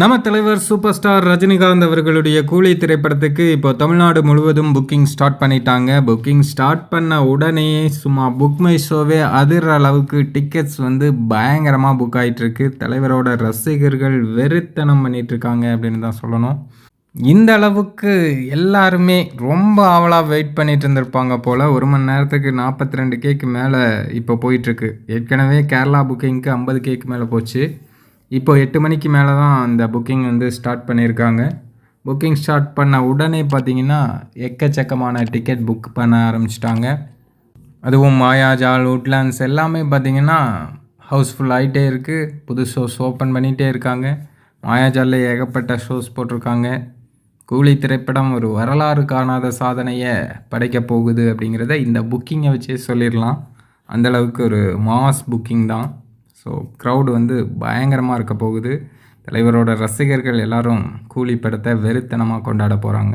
நம்ம தலைவர் super star Rajinikanth அவர்களுடைய கூலி திரைப்படத்துக்கு இப்போ தமிழ்நாடு முழுவதும் புக்கிங் ஸ்டார்ட் பண்ணிட்டாங்க. புக்கிங் ஸ்டார்ட் பண்ண உடனே சும்மா புக் மை ஷோவே அதிர்ற அளவுக்கு டிக்கெட்ஸ் வந்து பயங்கரமாக புக் ஆகிட்டுருக்கு தலைவரோட ரசிகர்கள் வெறித்தனம் பண்ணிகிட்ருக்காங்க அப்படின்னு தான் சொல்லணும். இந்த அளவுக்கு எல்லாருமே ரொம்ப ஆவலாக வெயிட் பண்ணிட்டு இருந்திருப்பாங்க போல். ஒரு மணி நேரத்துக்கு நாற்பத்தி ரெண்டு கேக்கு மேலே இப்போ போயிட்டுருக்கு. ஏற்கனவே கேரளா புக்கிங்க்கு ஐம்பது கேக்கு மேலே போச்சு. இப்போ எட்டு மணிக்கு மேலே தான் அந்த புக்கிங் வந்து ஸ்டார்ட் பண்ணியிருக்காங்க. புக்கிங் ஸ்டார்ட் பண்ண உடனே பார்த்தீங்கன்னா எக்கச்சக்கமான டிக்கெட் புக் பண்ண ஆரம்பிச்சிட்டாங்க. அதுவும் மாயாஜால் உட்லாண்ட்ஸ் எல்லாமே பார்த்தீங்கன்னா ஹவுஸ்ஃபுல் ஆகிட்டே இருக்குது புது ஷோஸ் ஓப்பன் பண்ணிகிட்டே இருக்காங்க. மாயாஜாலில் ஏகப்பட்ட ஷோஸ் போட்டிருக்காங்க. கூலி திரைப்படம் ஒரு வரலாறு காணாத சாதனையை படைக்க போகுது அப்படிங்கிறத இந்த புக்கிங்கை வச்சே சொல்லிடலாம். அந்தளவுக்கு ஒரு மாஸ் புக்கிங் தான். ஸோ க்ரௌடு வந்து பயங்கரமாக இருக்க போகுது. தலைவரோட ரசிகர்கள் எல்லாரும் கூலி படத்தை வெறித்தனமாக கொண்டாட போகிறாங்க